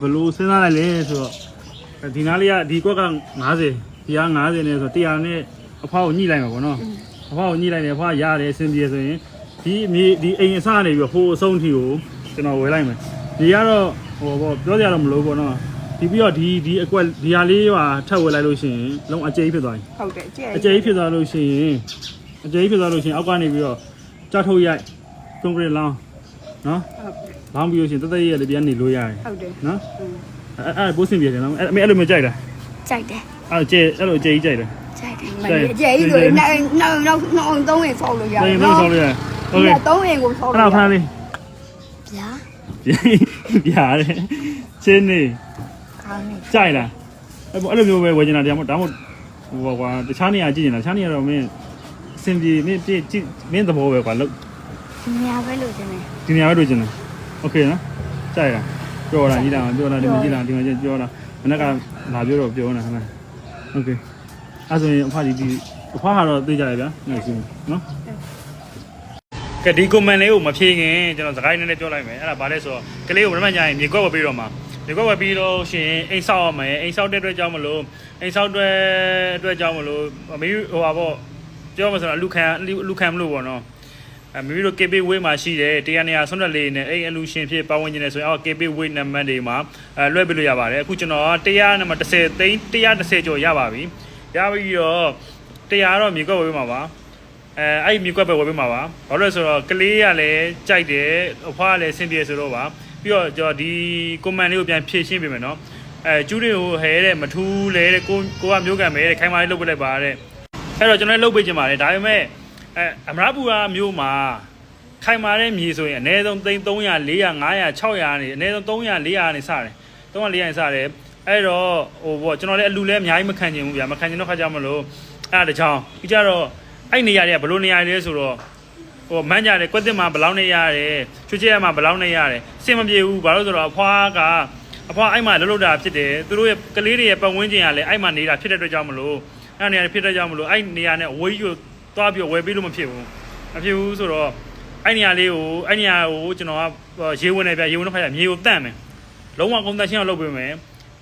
ဘယ်လိုစဉ်းစားလိုက်လဲဆိုတော့ဒီနားလေးကဒီကွက်က90ဒီက90နဲ့ဆိုတော့100နဲ့အဖောက်ကိုညှိလိုက်မှာပေါ့နော်အဖောက်ကိုညှိလိုက်တယ်အဖောက်ရတယ်အဆင်ပြေဆိုရင်ဒီအမြေဒီအိမ်အစကနေပြီးတော့ဟိုအဆုံးထိကိုကျွန်တော်ဝယ်လိုက်မယ်ဒီကတော့ဟိုပေါ့ပြောစရာတော့မလိုဘူးပေါ့နော်ဒီပြီးတော့ဒီဒီအကွက်ဒီဟာလေးဟာထပ်ဝယ်လိုက်လို့ရှိရင်လုံးအကျိဖြစ်သွားပြီဟုတ်တယ်ကြည့်အကျိဖြစ်သွားလို့ရှိရင်အကျိဖြစ်သွားလို့ရှိရင်အောက်ကနေပြီးတော့ကြောက်ထုတ်ရိုက်ကွန်ကရစ်လောင်း နော် ဟုတ်တယ် လောင်းပြီးလို့ရှိရင်တသက်ရည်လည်းပြန်နေလို့ရတယ် ဟုတ်တယ် နော်အဲ့အဲ့ပိုးစင်ပြေတယ်နော်အဲ့အမေအဲ့လိုမကြိုက်တာ ကြိုက်တယ် အဲ့ကျဲအဲ့လိုအကျိကြီးကြိုက်တယ် ကြိုက်တယ် မလေးအကျယ်ကြီးဆိုရင်နောက်နောက်နောက်နောက်သုံးရင်ဆောက်လို့ရ ဒါ တ ရင် ယ် ဘယ်လို နော် ဆောင်းလဲโอเค သုံးရင်ကိုဆောက် ခ လို့ ဏခဏလေး ဗျာ ပြရတယ်ချင်းနေ ကောင်းနေ ကြိုက်လားအဲ့ပေါ့အဲ့လိုမျိုးပဲဝယ်ချင်တာတရားမဟုတ်ဒါမှမဟုတ်ဟိုကွာတခြားနေရာကြည့်နေတာတခြားနေရာတော့မင်းအစင်ပြေမင်းပြည့်ကြည့်မင်းသဘောပဲကွာလို့ ဒီနေရာပဲလို့တင်တယ် ဒီနေရာပဲတွေ့ချင်တယ်โอเคနော်ကြိုက်လားပြောတာကြီးတာပြောတာဒီမှာကြည့်လားဒီမှာကြည့်ပြောတာမနေ့ကလာပြောတော့ပြောနေတာဟမ်โอเคအဲ့ဆိုရင်အဖဒီဒီအဖကတော့သိကြရဗျာနော်ရှင်နော်ကဒီကွန်မန့်လေးကိုမဖြေခင်ကျွန်တော်စကိုင်းနည်းနည်းပြောလိုက်မယ်အဲ့ဒါဘာလဲဆိုတော့ကလေးကိုမနေ့မှညာရင်မြေကွက်ဝယ်ပြီးတော့မှာမြေကွက်ဝယ်ပြီးတော့ရှင်အိမ်ဆောက်ရမယ်အိမ်ဆောက်တဲ့အတွက်ကြောင့်မလို့အိမ်ဆောက်တဲ့အတွက်ကြောင့်မလို့မေဟိုပါပေါ့ပြောမှဆိုတော့လူခံလူခံမလို့ပေါ့နော် အမိမိတို့ KB weight မှာရှိတယ်တရားနေရာဆွမ်းတက်လေးနဲ့အဲ့အလူရှင်ဖြစ်ပါဝင်နေတယ်ဆိုရင်အော် KB weight နံပါတ်တွေမှာအဲလွှဲပေးလို့ရပါတယ်အခုကျွန်တော်100နံပါတ်30သိန်း130ကျော်ရပါပြီရပြီးတော့100တော့မြေကွက်ဝယ်ပေးမှာပါအဲအဲ့မြေကွက်ပဲဝယ်ပေးမှာပါဘာလို့လဲဆိုတော့ကလေးကလည်းကြိုက်တယ်အဖွားကလည်းဆင်ပြေဆိုတော့ပါပြီးတော့ကျွန်တော်ဒီ comment လေးကိုပြန်ဖြည့်ရှင်းပေးမယ်နော်အဲကျူးတွေကိုဟဲတဲ့မထူးလဲတဲ့ကိုကိုကမျိုးကံပဲတဲ့ခိုင်မာလေးလုပ်ပေးလိုက်ပါတဲ့အဲ့တော့ကျွန်တော်လည်းလုပ်ပေးချင်ပါတယ်ဒါပေမဲ့ အဲအမရပူရာမျိုးမှာခိုင်မာတဲ့မြေဆိုရင်အနည်းဆုံးသိန်း300 400 500 600နေအနည်းဆုံး300 400နေစတယ်300 400နေစတယ်အဲ့တော့ဟိုပေါ့ကျွန်တော်လည်းအလူလည်းအများကြီးမခံချင်ဘူးဗျာမခံချင်တော့ခါကြမလို့အဲ့ဒါတချောင်းပြီးကြတော့အဲ့နေရာတွေကဘယ်လိုနေရာတွေလဲဆိုတော့ဟိုမန်းကြတယ်ကွက်တစ်မှာဘယ်လောက်နေရတယ်ချွတ်ချဲမှာဘယ်လောက်နေရတယ်စင်မပြေဘူးဘာလို့ဆိုတော့အဖွားကအဖွားအဲ့မှာလှုပ်လှုပ်တာဖြစ်တယ်သူတို့ရဲ့ကလေးတွေရဲ့ပတ်ဝန်းကျင်ကလည်းအဲ့မှာနေတာဖြစ်တဲ့အတွက်ကြောင့်မလို့အဲ့နေရာတွေဖြစ်တဲ့ကြောင့်မလို့အဲ့နေရာနဲ့အဝေးကြီးကို သွားပြီးဝယ်ပေးလို့မဖြစ်ဘူးမဖြစ်ဘူးဆိုတော့အဲ့နေရာလေးကိုအဲ့နေရာကိုကျွန်တော်ကရေဝင်နေပြရေဝင်တော့ဖိုက်ရမြေကိုတန့်မယ်လုံးဝကုန်သက်ရှင်းအောင်လုပ်ပေးမယ်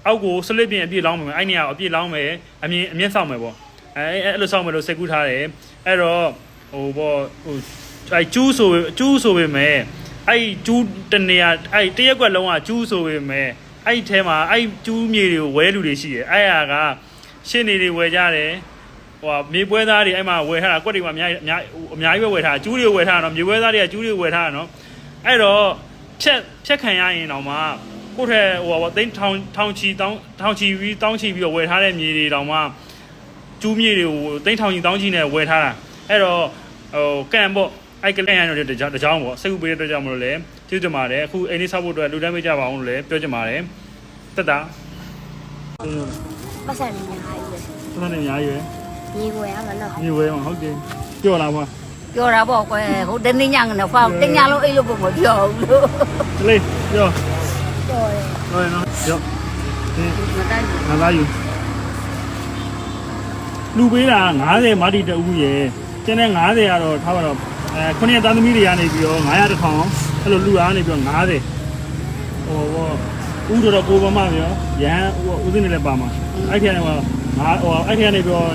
အောက်ကိုစလစ်ပြင်အပြည့်လောင်းမယ်အဲ့နေရာကိုအပြည့်လောင်းမယ်အမြင်အမြင့်ဆောင်မယ်ပေါ့အဲအဲ့လိုဆောင်မယ်လို့စိတ်ကူးထားတယ်အဲ့တော့ဟိုပေါ့ဟိုအဲ့ကျူးဆိုကျူးဆိုပေမဲ့အဲ့ကျူးတနေရာအဲ့တရက်ကွက်လုံးကကျူးဆိုပေမဲ့အဲ့ထဲမှာအဲ့ကျူးမြေတွေကိုဝဲလူတွေရှိတယ်အဲ့ဟာကရှင်းနေတွေဝယ်ကြတယ် ဟိုမြေပွဲသားတွေအဲ့မှာဝယ်ထားတာကွက်တွေမှာအများကြီးအများအများကြီးပဲဝယ်ထားတာကျူးတွေဝယ်ထားတာနော်မြေပွဲသားတွေကကျူးတွေဝယ်ထားတာနော်အဲ့တော့ဖြက်ဖြက်ခံရရင်တော့မှကိုယ့်ထက်ဟိုပါသိန်းထောင်ထောင်ချီတောင်းထောင်ချီပြီးတောင်းချီပြီးတော့ဝယ်ထားတဲ့မြေတွေတောင်မှကျူးမြေတွေကိုသိန်းထောင်ချီတောင်းချီနဲ့ဝယ်ထားတာအဲ့တော့ဟိုကန်ပေါ့အဲ့ကလန်ရတော့တကြောင်တကြောင်ပေါ့စိတ်ကူပေးတဲ့အတွက်ကြောင့်မလို့လဲကျေးဇူးတင်ပါတယ်အခုအိမ်လေးဆောက်ဖို့အတွက်လူတန်းပေးကြပါအောင်လို့လည်းပြောချင်ပါတယ်တက်တာပတ်စံနေများကြီးပဲသတ်နေအများကြီးပဲ ညီကိုရမလို့မြေဝဲမှာဟုတ်တယ်ပြောလာပါပြောတာပေါ့ကွယ်ဟိုတနေ့ညကတော့ဖောက်တညလုံးအိတ်လို့ပုံမပြောဘူးလို့ကလေးပြောတော်တယ်ဟုတ်ရနော်ရောဒီမတိုင်းဘူးငါသားယူလူပေးတာ90မာတီတဦးရယ်ကျန်တဲ့90ကတော့ထားပါတော့အဲခုနှစ်သားသမီးတွေကနေပြီးတော့900တစ်ထောင်အဲ့လိုလူအားနေပြီးတော့90ဟိုဘောဦးတော်ကိုပမပြောရဟန်းဦးစင်းနေလည်းပါမှာအဲ့ဒီကနေဟို ငါဟိုအဲ့ဒီကနေပြီးတော့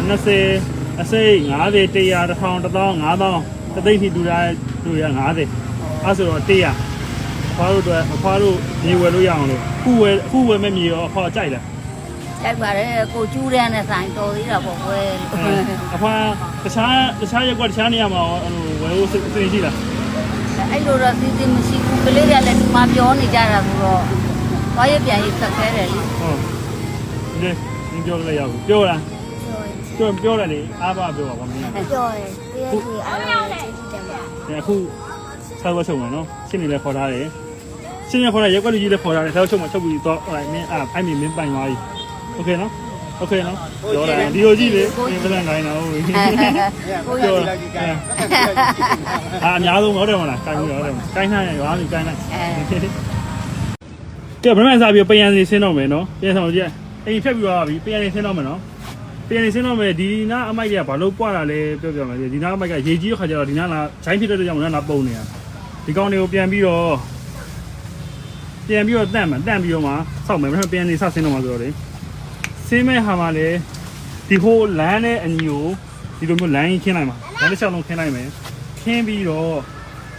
20အစိတ်90 100တစ်ထောင်1000 5000တသိန်းထိလူသားလူရ90အဲ့ဆိုတော့100အဖွားတို့အတွက်အဖွားတို့မြေဝယ်လို့ရအောင်လို့ခုဝယ်ခုဝယ်မဲ့မြေရောအဖွားကြိုက်လားကြိုက်ပါတယ်ကိုကျူးတဲ့နဲ့ဆိုင်တော်သေးတာပေါ့ကွယ်အဖွားတခြားတခြားရက်ကွက်တခြားနေရာမှာဟိုဝယ်ဖို့စိတ်စိတ်ရှိလားအဲ့လိုတော့စီစဉ်မရှိဘူးကလေးတွေကလည်းဒီမှာပြောနေကြတာဆိုတော့ဘာရပြန်ရေးဆက်ခဲတယ်လေဟုတ်ဒီဒီ ပြောလိုက်ရအောင်ပြောလားပြောပြောတယ်လေအားပါပြောပါဘာမင်း ပြောတယ်တကယ်ကြီးအားလုံးကျေးဇူးတင်ပါ လဲအခုဆောက်ဝတ်ချုပ်မယ်နော်ရှင်းနေလဲခေါ်ထားတယ်ရှင်းရခေါ်ထားရက်ကွက်လူကြီးလည်းခေါ်ထားတယ်ဆောက်ချုပ်မှချုပ်ပြီးတော့ဟိုမင်းအားအဲ့မင်းမင်းပိုင်သွားပြီโอเคနော်โอเคနော်ပြောတယ်ဒီလိုကြည့်လေမင်းပြန်နိုင်တော့ဘူး ကို ပြော ရ အာအများဆုံးဟုတ်တယ်မလားကိုင်းလို့ဟုတ်တယ်ကိုင်းနိုင်ရွာပြီကိုင်းနိုင် အဲ ကဲဘယ်မှစားပြီးပယံစီဆင်းတော့မယ်နော်ပယံဆောင်ကြည့် အိမ်ဖြတ်ပြီးသွားပြီပယံစီဆင်းတော့မယ်နော်ပယံစီဆင်းတော့မယ်ဒီနားအမိုက်ကဘာလို့ပွားတာလဲပြောပြမယ်ဒီနားအမိုက်ကရေကြီးတဲ့ခါကျတော့ဒီနားလာဂျိုင်းဖြစ်တဲ့ကြောင့်နားလာပုံနေတာဒီကောင်တွေကိုပြန်ပြီးတော့ပြန်ပြီးတော့တန့်မှာတန့်ပြီးတော့မှစောက်မယ်မဟုတ်ပြန်နေစဆင်းတော့မှာဆိုတော့လေဆင်းမဲ့ဟာမှာလေဒီဟိုလမ်းနဲ့အညီကိုဒီလိုမျိုးလမ်းကြီးခင်းလိုက်မှာလမ်းတစ်လျှောက်လုံးခင်းလိုက်မယ်ခင်းပြီးတော့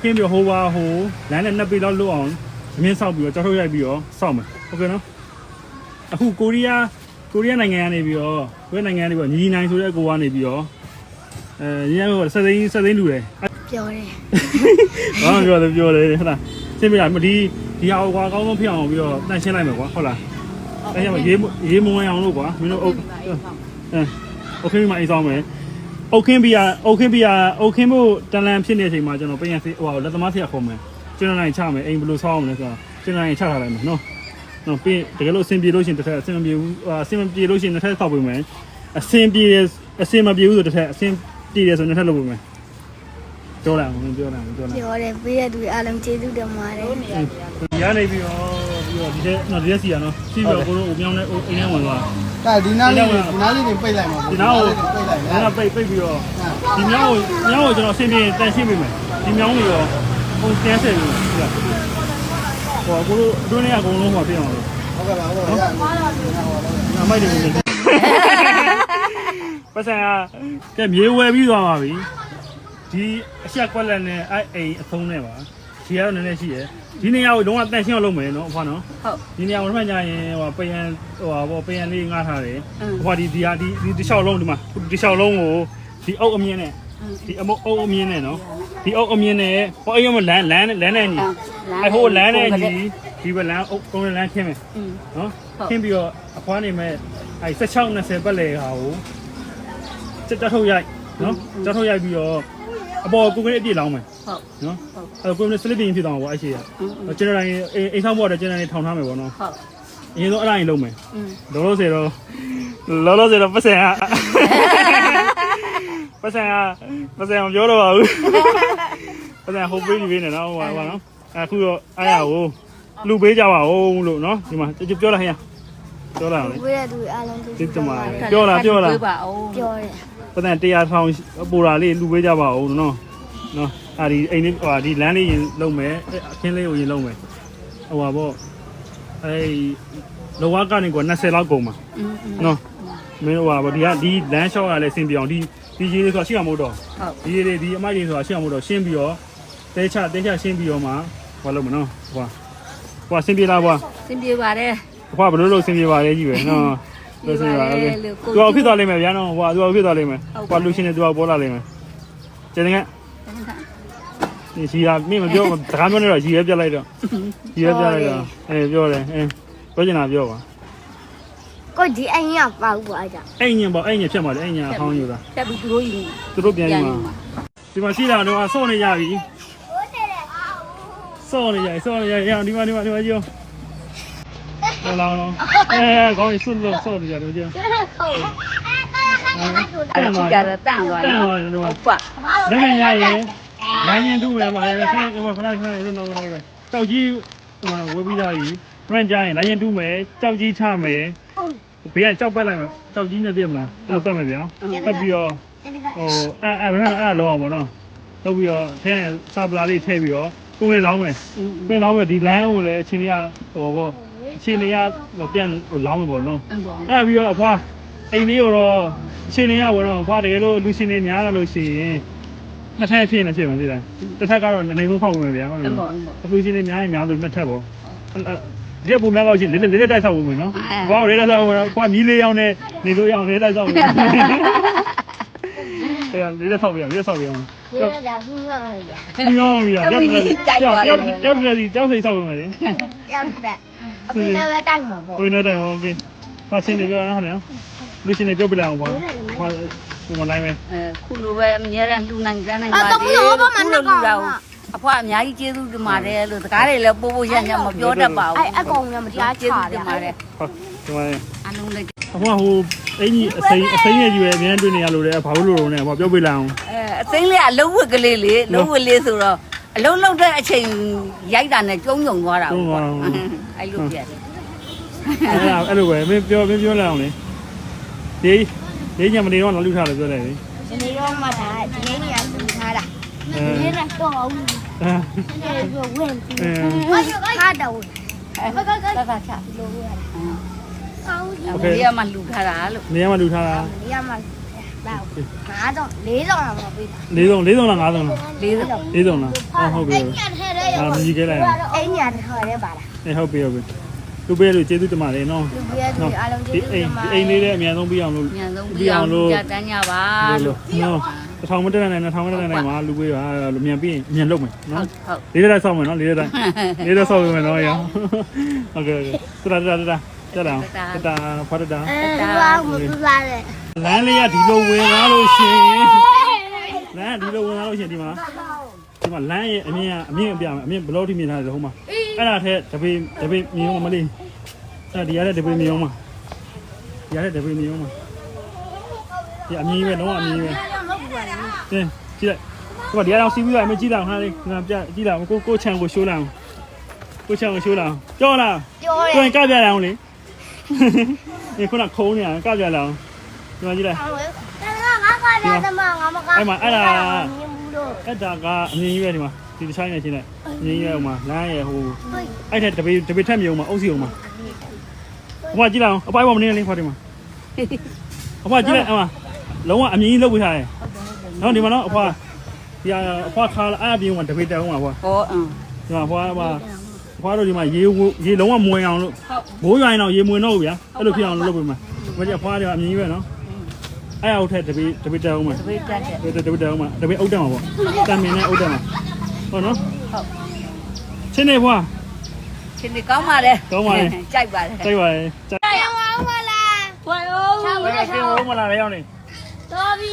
ခင်းပြီးတော့ဟိုပါဟိုလမ်းနဲ့နှစ်ပေလောက်လွတ်အောင်အမြင့်ဆောက်ပြီးတော့ကြောက်ထုတ်ရိုက်ပြီးတော့စောက်မယ်ဟုတ်ကဲ့နော် အခုကိုရီးယားကိုရီးယားနိုင်ငံကနေပြီးတော့ကိုရီးယားနိုင်ငံကနေပြီးတော့ညီနိုင်ဆိုတဲ့အကိုကနေပြီးတော့အဲညီနိုင်ကဆက်သိန်းဆက်သိန်းလူတယ် ပြောတယ် ဘာမှပြောတယ်ပြောတယ်ဟုတ်လားရှင်းပြတာဒီဒီဟာကွာအကောင်းဆုံးဖြစ်အောင်ပြီးတော့တန့်ရှင်းလိုက်မယ်ကွာဟုတ်လားတန့်ရှင်းမရေးရေးမဝင်အောင်လို့ကွာမင်းတို့အုတ်အဲโอเคမှာအိမ်ဆောင်မယ်အုတ်ခင်းပြအုတ်ခင်းပြအုတ်ခင်းဖို့တန်လန်ဖြစ်နေတဲ့အချိန်မှာကျွန်တော်ပြန်ဟိုလက်သမားထက်ခုံမယ်ကျွန်တော်နိုင်ချမယ်အိမ်ဘယ်လိုဆောင်းအောင်လဲဆိုတော့ကျွန်တော်နိုင်ချထားလိုက်မယ်နော် နော်ပြီးတကယ်လို့အဆင်ပြေလို့ရှိရင်တစ်ထက်အဆင်မပြေဘူးအဆင်မပြေလို့ရှိရင်တစ်ထက်ဆောက်ပေးမယ်အဆင်ပြေအဆင်မပြေဘူးဆိုတစ်ထက်အဆင်ပြေတယ်ဆိုတစ်ထက်လုပ်ပေးမယ်ပြောလိုက်အောင်ပြောလိုက်အောင်ပြောလိုက်ပြောတယ်ပေးရသူအားလုံးကျေးဇူးတင်ပါတယ်ဒီကနေပြီးတော့ပြီးတော့ဒီတဲ့နော်ဒီတဲ့စီရနော်စီပြီးတော့ကိုတို့အိုပြောင်းနဲ့အိမ်ထဲဝင်သွားဒါဒီနားလေးဒီနားလေးတွေပိတ်လိုက်မှာဒီနောက်ကိုပိတ်လိုက်ဒါကပိတ်ပိတ်ပြီးတော့ဒီမြောင်းကိုမြောင်းကိုကျွန်တော်ဆင်းပြတန်ရှင်းပေးမယ်ဒီမြောင်းကိုရောပုံစမ်းဆက်ပြီးဟုတ်လား ဟောကိုတို့အတွင်းထဲကအကုန်လုံးဟောပြအောင်လို့ဟုတ်ကဲ့ပါဟုတ်ကဲ့ပါအမိုက်တွေနေပတ်စံကကဲမြေဝယ်ပြီးသွားပါပြီဒီအချက်ကွက်လက်နဲ့အဲ့အိမ်အဆုံးနဲ့ပါဒီကတော့နည်းနည်းရှိရယ်ဒီနေရာကိုလုံးဝတန်ရှင်းအောင်လုပ်မယ်နော်အဖွားနော်ဟုတ်ဒီနေရာမှာမှညာရင်ဟိုပယံဟိုဟာပေါ့ပယံလေးငှားထားတယ်အင်းဟိုဟာဒီဒီဟာဒီဒီတစ်လျှောက်လုံးဒီမှာဒီတစ်လျှောက်လုံးကိုဒီအုပ်အမြင့်နဲ့ဒီအမုတ်အုပ်အမြင့်နဲ့နော် ဒီအုပ်အမြင်နဲ့ဟိုအိမ်ကလမ်းလမ်းလမ်းနဲ့ညီအဲဟိုလမ်းနဲ့ညီဒီဘလမ်းအုပ်ကုန်းလမ်းခင်းမယ်နော်ခင်းပြီးတော့အခွားနေမဲ့အဲ16 20ပတ်လေဟာကိုတက်တထုတ်ရိုက်နော်တက်ထုတ်ရိုက်ပြီးတော့အပေါ်ကိုကိုင်းအပြည့်လောင်းမယ်ဟုတ်နော်အဲကိုကိုင်းစလစ်ပင်ဖြစ်သွားမှာပေါ့အဲ့ရှိရကျွန်တော်တိုင်းအိမ်ဆောင်ပေါ်တော့ကျွန်တော်တိုင်းထောင်ထားမယ်ပေါ့နော်ဟုတ်အရင်ဆုံးအဲ့ဒါရင်လုံးမယ်လောလောဆယ်တော့လောလောဆယ်တော့ပတ်စံอ่ะ ပတ်စံကပတ်စံအောင်ပြောတော့ပါဘူးပတ်စံဟိုပေးဒီပေးနေနော်ဟိုပါဟိုပါနော်အခုတော့အားရကိုလူပေးကြပါဦးလို့နော်ဒီမှာပြောလာခင်ဗျာပြောလာလေဝေးရသူအားလုံးဒီတမပြောလာပြောလာပြောပါဦးပြောတယ်ပတ်စံ100ထောင်ပိုလာလေးလူပေးကြပါဦးနော်နော်အာဒီအိမ်လေးဟာဒီလမ်းလေးရင်လုံးမယ်အခင်းလေးကိုရင်လုံးမယ်ဟိုပါဗောအဲလောကကနေက20လောက်ကုန်ပါနော်မင်းဟိုပါဗောဒီကဒီလမ်းလျှောက်ရလဲအဆင်ပြေအောင်ဒီ ဒီရေတွေဆိုတာရှိအောင်မို့တော့ဟုတ်ဒီရေတွေဒီအမိုက်တွေဆိုတာရှိအောင်မို့တော့ရှင်းပြီးတော့တဲချတဲချရှင်းပြီးတော့မှဟောလို့မနော်ဟွာဟွာရှင်းပြလားဟွာစင်ပြေပါတယ် ဟွာဘယ်လိုလုပ်ရှင်းပြပါလဲကြီးပဲနော်လို့ဆိုရအောင်လေသူကဖြစ်သွားလိမ့်မယ်ဗျာနော်ဟွာသူကဖြစ်သွားလိမ့်မယ်ဟွာလူရှင်တွေသူကပေါ်လာလိမ့်မယ်ကျေတင်ကဒီကြီးကမင်းမပြောတကားပြောနေတော့ကြီးပဲပြတ်လိုက်တော့ကြီးပဲပြတ်လိုက်တော့အဲပြောတယ်အဲပြောချင်တာပြောပါ ကိုဒီအရင်ကပါဘူးပါကြအဲ့ညင်ပေါ့အဲ့ညင်ဖြတ်ပါလေအဲ့ညင်အဟောင်းယူတာတက်ပြီးသူတို့ယူသူတို့ပြန်ယူမှာဒီမှာရှိတာတော့ဆော့နေကြပြီဆော့နေကြပြီဆော့နေကြပြီဒီမှာဒီမှာဒီမှာကြည့်အောင်လောင်းလောင်းအဲကောင်းပြီဆွလို့ဆော့နေကြတယ်ကြည့်အဲ့ဒီကြတော့တန့်သွားတတယ်န်ပါတော့ဟုတ်ပါလက်နဲ့ရရင်လိုင်းရင်တူမယ်မှာလည်းခဏခဏခဏခဏလုံးလုံးလုံးတောက်ကြီးဟိုဝေးပြီးသားကြီးဖရန်ကြရင်လိုင်းရင်တူမယ်ကြောက်ကြီးချမယ် ဘေးကကြောက်ပတ်လိုက်မယ်ကြောက်ကြီးနဲ့ပြည့်မလားအဲ့လိုပတ်မယ်ဗျာပတ်ပြီးတော့ဟိုအဲ့အဲ့အဲ့လောအောင်ပေါ့နော်လုပ်ပြီးတော့ထဲစာပလာလေးထည့်ပြီးတော့ကိုယ်လေးလောင်းမယ်อืมပြန်လောင်းမယ်ဒီလမ်းကိုလည်းအချင်းလေးကဟိုပေါ့အချင်းလေးကဟိုပြန်ဟိုလောင်းမယ်ပေါ့နော်အဲ့ပေါ့အဲ့ပြီးတော့အဖွားအိမ်လေးကိုတော့အချင်းလေးကဘောတော့အဖွားတကယ်လို့လူရှင်တွေများလာလို့ရှိရင်နှစ်ထပ်ဖြစ်နေဖြစ်မှာသိလားတစ်ထပ်ကတော့နေမှုဖောက်ဝင်ဗျာဟုတ်အဲ့လားပေါ့အဲ့ပေါ့အလူရှင်တွေများရင်များလို့နှစ်ထပ်ပေါ့ ဒီပုံများတော့ရှိလေးလေးတိုက်ဆောက်ဝင်နော်ဘောလေးတိုက်ဆောက်ဝင်ကွာမီးလေးရောင်းနေနေလို့ရောင်းလေးတိုက်ဆောက်ဝင်အဲ့လေးတိုက်ဆောက်ပြန်လေးဆောက်ပြန်ဒီကကြာဟင်းရရညောင်းပြီကြောက်တယ်ကြောက်ကြောက်ကြောက်တယ်ကြောက်စိတ်ဆောက်ဝင်မယ်လေရောက်တယ်အခုလည်းတိုက်မှာပေါ့ကိုယ်နဲ့တိုင်ဟုတ်ကဲ့ဖာစင်းနေပြောနော်ဟဲ့လူရှင်နေပြောပြလိုက်အောင်ပါဟာဒီမလိုက်မယ်အဲခုလိုပဲအများရန်လူနိုင်ကြနိုင်ပါသေးခုလိုလူတော့ အဖွားအများကြီးကျေးဇူးတင်ပါတယ်လို့စကားတွေလည်းပို့ဖို့ရညမပြောတတ်ပါဘူးအဲ့အကောင်ကမတရားချကျေးဇူးတတင်ယ်ပါတယ်ဟုတ်ဒီမှာအလုံးလေးအဖွားဟိုအင်ကြီးအစိမ်းအစိမ်းရဲ့ကြီးပဲအများတွေ့နေရလို့လေဘာလို့လို့လဲဟောပြောပြလိုက်အောင်အဲအသိလေးအလုံးဝက်ကလေးလေလုံးဝလေးဆိုတော့အလုံးလုံးတဲ့အချိန်ရိုက်တာနဲ့ကျုံညုံသွားတာပေါ့အဲ့လိုပြတယ်အဲ့ဒါအဲ့လိုပဲမင်းပြောမင်းပြောလိုက်အောင်လေဒီဒီညမနေတော့လာလူထားလို့ပြောလိုက်လေဒီနေ့တော့မှဒါဒီနေ့ညဆူထားတာအဲဒီနေ့တော့ ဘူးအဲဒီနေ့ကဝင်ပြီအဲဟာတော့သက်သာချလိုရတာကောင်းကြီးအမေကမှလှူထားတာလို့နေရာမှာလူထားတာမရမှာတော့ငါတော့၄တော့လာမှာပေးတာလေးစုံလေးစုံလားငါးစုံလားလေးစုံလေးစုံလားဟုတ်ဟုတ်ပြီညထဲရဲအာမြည်ခဲ့လိုက်အောင်အိမ်ညာထဲရဲပါလားအေးဟုတ်ပြီဟုတ်ပြီလူပေးလို့ကျေးဇူးတင်ပါတယ်နော်လူပြည့်သူအားလုံးဒီကျေးဇူးအိတင်ပါတယ်မ်ဒီအိမ်လေးလည်းအများဆုံးပြီးအောင်လို့ညံဆုံးပြီးအောင်ကြတန်းကြပါလို့လို့နော် တစ်ထောင်မတက်နိုင်နဲ့နှစ်ထောင်မတက်နိုင်မှာလူပေးပါလူမြန်ပြီးရင်မြန်လုပ်မယ်ဟုနော်တ်ဟုတ်လေးတက်ဆောက်မယ်နော်လေးတက်လေးတက်ဆောက်မယ်နော်ရဟုတ်ကဲ့ဟုတ်ကဲ့တတာတတာတတာတတာဖတ်တာအဲဘာမှမပြပါနဲ့လမ်းလေးကဒီလိုဝင်လာလို့ရှိရင်လမ်းဒီလိုဝင်လာလို့ရှိရင်ဒီမှာဒီမှာလမ်းရဲ့အမြင့်ကအမြင့်အပြအမြင့်ဘယ်လောက်ထိမြင်ထားလဲဟိုမှာအဲ့ဒါထက်တပေတပေမြင်အောင်မလေးအဲ့ဒီရတဲ့တပေမြင်အောင်မဒီရတဲ့တပေမြင်အောင်မဒီအမြင့်ပဲလုံးဝအမြင့်ပဲ တင်းကြည့်လိုက်ဒီကဒီကတော့စီးပြီးတော့အမကြည့်လိုက်ဟာလေးငါပြကြည့်လိုက်ကိုကိုချန်ကိုရှိုးလိုက်အောင်ကိုချန်ကိုရှိုးလိုက်အောင်ကြောလားပြောရကိုရင်ကပြရအောင်လေဒီခုနခုံးနေတာကပြရအောင်ဒီမှာကြည့်လိုက်တယ်ငါကလည်းတမငါမကမြင်ဘူးလို့အဲ့ဒါကအမြင်ကြီးပဲဒီမှာဒီတစ်ချိုင်းနဲ့ချင်းလိုက်အမြင်ကြီးပဲဟိုမှာလမ်းရဲ့ဟိုအဲ့ထက်တပေတပေထက်မြုံမှာအုပ်စီအောင်မှာအဖွားကြည့်လိုက်အောင်အပိုင်းပေါ်မနေလေးဖွားဒီမှာအဖွားကြည့်လိုက်အမလုံးဝအမြင်ကြီးလုပ်ပေးထားတယ် နော်ဒီမှာနော်အဖွားဒီအဖွားခါလာအပြင်မှာတပေတက်အောင်ပါဖွားဟောအင်းဒီမှာဖွားပါဖွားတို့ဒီမှာရေရေလုံးဝမွေအောင်လို့ဘိုးရွိုင်းတော့ရေမွေတော့ဘူးဗျာအဲ့လိုဖြစ်အောင်လုပ်ပေးမှာမကြဖွားတယ်အမြင်ကြီးပဲနော်အဲ့အောက်ထက်တပေတပေတက်အောင်မှာတပိတ်တက်တယ်တပတအောင်မှာတပည့်အုတ်တက်မှာပေါ့တံမင်းနဲ့အုတ်တက်မှာဟုတ်နော်ဟုတ်ချင်းနေဘွားရှင်ဒီကောင်းပါလေကောင်းပါလေကြိုက်ပါလေတိုက်ပါလေကြိုက်ရအောင်မလားဝိုင်းအောင်ဘယ်ကင်းဦးမလာလဲရောက်နေ တော်ပြီ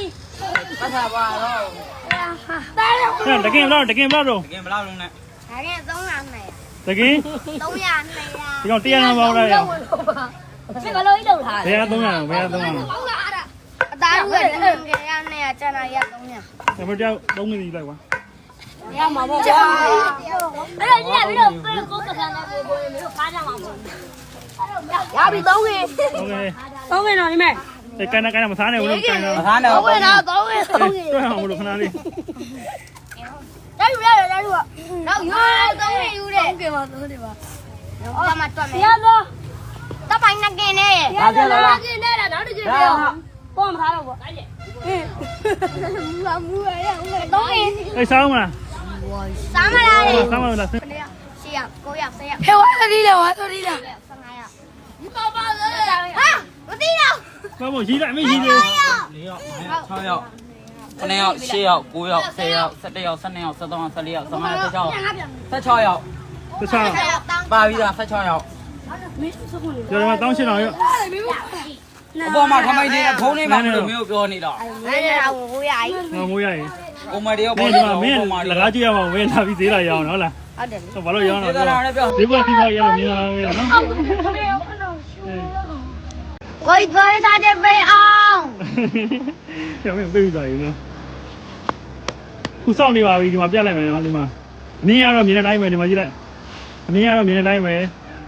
ပတ်သာပါတော့တားရောက်ဟဲ့တကင်ဘလောက်တကင်ဘလောက်တော့တကင်ဘလောက်လုံးနဲ့ဒါနဲ့300နဲ့တကင်300နဲ့ဒီကောင်100နာပေါင်းလိုက်ရစကလုံးကြီးထုတ်ထားတယ်ဘယ်က300ဘယ်က300အသားရွက်နဲ့ရနဲ့ကျန်တာရ300ကျွန်တော်ကြောက်3မိနစ်လိုက်ကွာရမှာပေါ့ဗျာအဲ့ဒါကြီးကပြီးတော့ပြန်ကိုကခံနေကိုကိုမျိုးဖားကြမှာပေါ့ရပြီ3ခင်3ခင်3ခင်တော့ဒီမဲ့ အဲကန်နာကန်နာမစားနဲ့ဦးလို့ကန်နာမထားနဲ့3ခေတော့3ခေတွေ့အောင်လို့ခဏလေးတိုက်ယူရတယ်တိုက်ယူတော့ယူ3ခေယူတယ်3ခေပါ3ခေပါအော်မတွတ်မယ်ရတော့တပိုင်နကင်းနဲ့ဒါပြလာလားကင်းနဲ့တော့တကယ်ဒါပြောပေါ်မထားတော့ပေါ့အဲ့လေမူပါမူရရအောင်3ခေအဲစားအောင်မလားစားမလားလေစားမလားရှေ့ရ9ရ10ရဟဲ့ဝါသတိလားဝါသတိလား15ရဒီပါပါလေဟာမသိတော့ ဘာမို့ရီးလိုက်မရီးသေးဘူး4ယောက်5ယောက်6ယောက်9ယောက်10ယောက်9ယောက်10ယောက်17ယောက်12ယောက်13ယောက်14ယောက်15ယောက်16ယောက်16ယောက်တခြားပါပြီးသား16ယောက်ကျော်မှာတောင်းရှင်းအောင်ရောအပေါ်မှာထမိုင်းနေတဲ့ဖုန်းလေးမှာလို့မျိုးပြောနေတာအဲ့ဒါကိုရည်ငါမိုးရရင်အုံမတယောမပေါ်င်းနေဒီမှာမင်းလကားကြည့်ရအောင်မင်းလာပြီးသေးလာရအောင်နော်လားဟုတ်တယ်ဟောဘာလို့ရောင်းဒီတော့ကလာနဲ့ပြောဒီဘက်ဒီဘက်ရအောင်မြင်လာပြီနော် ကိုယ်သွားစားတဲ့ပေးအောင်ကျော်မင်းပြေးသွားပြီနော်ခုစောင့်နေပါပြီဒီမှာပြတ်လိုက်မယ်နော်ဒီမှာအမြင်ကတော့မြင်တဲ့အတိုင်းပဲဒီမှာကြည့်လိုက်အမြင်ကတော့မြင်တဲ့အတိုင်းပဲ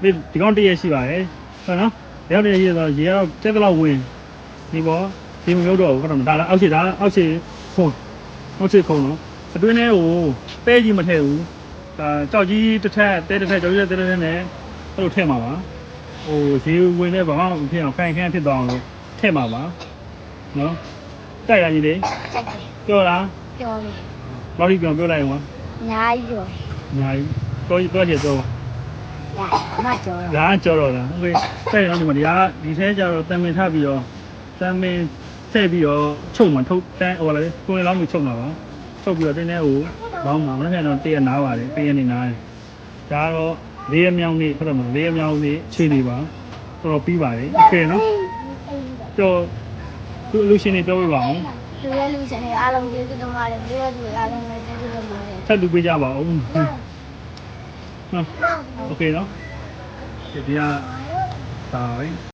ဒီဒီကောင်တည့်ရရှိပါတယ်ဟုတ်နော်ဒီကောင်တည့်ရရှိတော့ရေကတော့တက်တော့ဝင်ဒီပေါ်ဒီမမျိုးတော့ဘူးကတော့ဒါလည်းအောက်ခြေဒါအောက်ခြေခုံအောက်ခြေခုံနော်အတွင်းထဲကိုပဲကြီးမထည့်ဘူးဒါကြောက်ကြီးတစ်ထက်တဲတစ်ထက်ကြောက်ကြီးတစ်ထက်နဲ့အဲ့လိုထည့်မှာပါ ဟိုရေဝင်နေဘာမှမဖြစ်အောင်ခိုင်ခန့်ဖြစ်သွားအောင်လို့ထည့်မှာပါနော်တိုက်ရကြီးလေကြိုက်တယ်ပြောလားပြောတယ်လော်ရီပြောပြောလိုက်အောင်အများကြီးပြောအများကြီးတော့တော့ချက်တော့ရမပြောဒါကကြော်တော့လားဟုတ်ကဲ့တဲ့တော့ဒီမှာဒီကဒီထဲကျတော့တံမင်ထပ်ပြီးတော့တံမင်ထည့်ပြီးတော့ချုပ်မှထုတ်တန်းဟိုလာလေကိုယ်လောင်းပြီးချုပ်မှာပါချုပ်ပြီးတော့တင်းထဲကိုဘောင်းမှာမနေ့ကတော့တည့်ရနားပါတယ်ပေးရနေနားတယ်ဒါတော့ လေးရမြောင်းနေဖတ်တော့လေးရမြောင်းနေခြေနေပါတော်တော်ပြီးပါတယ်โอเคနော်ကြော်သူလူရှင်နေပြောပြပါအောင် လူရလူစနေအားလုံးကျေးဇူးတင်ပါတယ်လူရလူအားလုံးလည်းကျေးဇူးတင်ပါတယ် ထပ်လူပေးကြပါဦးဟုတ်โอเคနော်ဒီကဒါပဲ